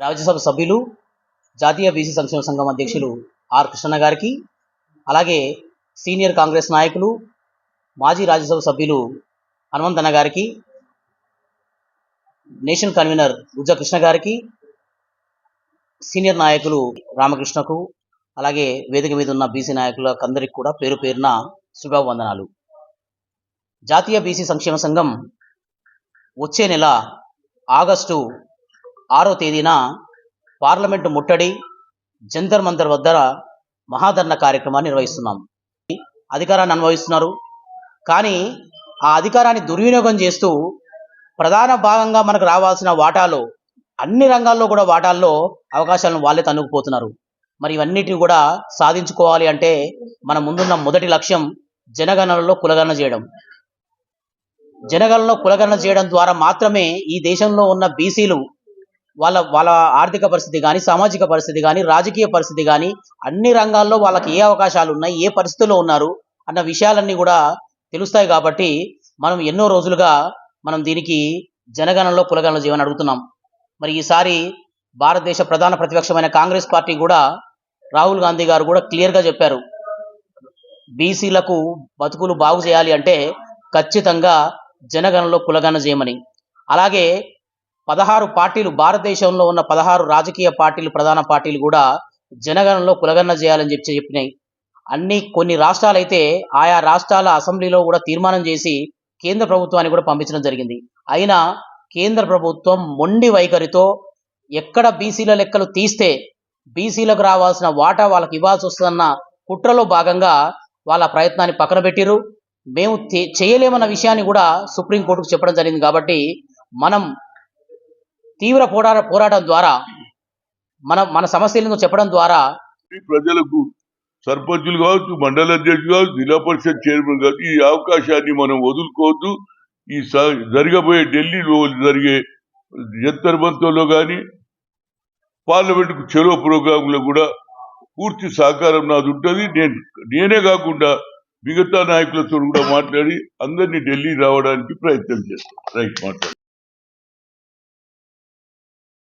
రాజ్యసభ సభ్యులు జాతీయ బీసీ సంక్షేమ సంఘం అధ్యక్షులు ఆర్ కృష్ణ గారికి అలాగే సీనియర్ కాంగ్రెస్ నాయకులు మాజీ రాజ్యసభ సభ్యులు హనుమంతన్న గారికి నేషన్ కన్వీనర్ ఉజ్జ కృష్ణ గారికి సీనియర్ నాయకులు రామకృష్ణకు అలాగే వేదిక మీద ఉన్న బీసీ నాయకులకు అందరికి కూడా పేరు పేరున శుభవందనాలు. జాతీయ బీసీ సంక్షేమ సంఘం వచ్చే నెల ఆగస్టు ఆరో తేదీన పార్లమెంటు ముట్టడి జంతర్ మంతర్ వద్ద మహాధరణ కార్యక్రమాన్ని నిర్వహిస్తున్నాం. అధికారాన్ని అనుభవిస్తున్నారు. కానీ ఆ అధికారాన్ని దుర్వినియోగం చేస్తూ ప్రధాన భాగంగా మనకు రావాల్సిన వాటాలో అన్ని రంగాల్లో కూడా వాటాల్లో అవకాశాలను వాళ్ళే తన్నుకుపోతున్నారు. మరి ఇవన్నిటిని కూడా సాధించుకోవాలి అంటే మన ముందున్న మొదటి లక్ష్యం జనగణనలో కులగణన చేయడం. జనగణనలో కులగణన చేయడం ద్వారా మాత్రమే ఈ దేశంలో ఉన్న బీసీలు వాళ్ళ వాళ్ళ ఆర్థిక పరిస్థితి కానీ సామాజిక పరిస్థితి కానీ రాజకీయ పరిస్థితి కానీ అన్ని రంగాల్లో వాళ్ళకి ఏ అవకాశాలు ఉన్నాయి ఏ పరిస్థితుల్లో ఉన్నారు అన్న విషయాలన్నీ కూడా తెలుస్తాయి కాబట్టి మనం ఎన్నో రోజులుగా మనం దీనికి జనగణనలో కులగణన చేయమని అడుగుతున్నాం. మరి ఈసారి భారతదేశ ప్రధాన ప్రతిపక్షమైన కాంగ్రెస్ పార్టీ కూడా రాహుల్ గాంధీ గారు కూడా క్లియర్గా చెప్పారు. బీసీలకు బతుకులు బాగు చేయాలి అంటే ఖచ్చితంగా జనగణలో కులగణ చేయమని. అలాగే పదహారు పార్టీలు భారతదేశంలో ఉన్న పదహారు రాజకీయ పార్టీలు ప్రధాన పార్టీలు కూడా జనగణంలో కులగణన చేయాలని చెప్పి చెప్పినాయి. అన్ని కొన్ని రాష్ట్రాలు అయితే ఆయా రాష్ట్రాల అసెంబ్లీలో కూడా తీర్మానం చేసి కేంద్ర ప్రభుత్వానికి కూడా పంపించడం జరిగింది. అయినా కేంద్ర ప్రభుత్వం మొండి వైఖరితో ఎక్కడ బీసీల లెక్కలు తీస్తే బీసీలకు రావాల్సిన వాటా వాళ్ళకి ఇవ్వాల్సి వస్తుందన్న కుట్రలో భాగంగా వాళ్ళ ప్రయత్నాన్ని పక్కన పెట్టిరు మేము చేయలేమన్న విషయాన్ని కూడా సుప్రీంకోర్టుకు చెప్పడం జరిగింది కాబట్టి మనం తీవ్ర పోరాట పోరాటం ద్వారా మన మన సమస్యలను చెప్పడం ద్వారా ప్రజలకు సర్పంచులు కావచ్చు మండల అధ్యక్షులు కావచ్చు జిల్లా పరిషత్ చైర్మన్ కావచ్చు ఈ అవకాశాన్ని మనం వదులుకోవద్దు. ఈ స- జరగబోయే ఢిల్లీలో జరిగే జంతర్ మంతర్లో కానీ పార్లమెంటుకు చెలో ప్రోగ్రాంలో కూడా పూర్తి సహకారం నాది ఉంటుంది. నేను నేనే కాకుండా మిగతా నాయకులతో కూడా మాట్లాడి అందరినీ ఢిల్లీ రావడానికి ప్రయత్నం చేస్తాను రైట్ మాట్లాడు.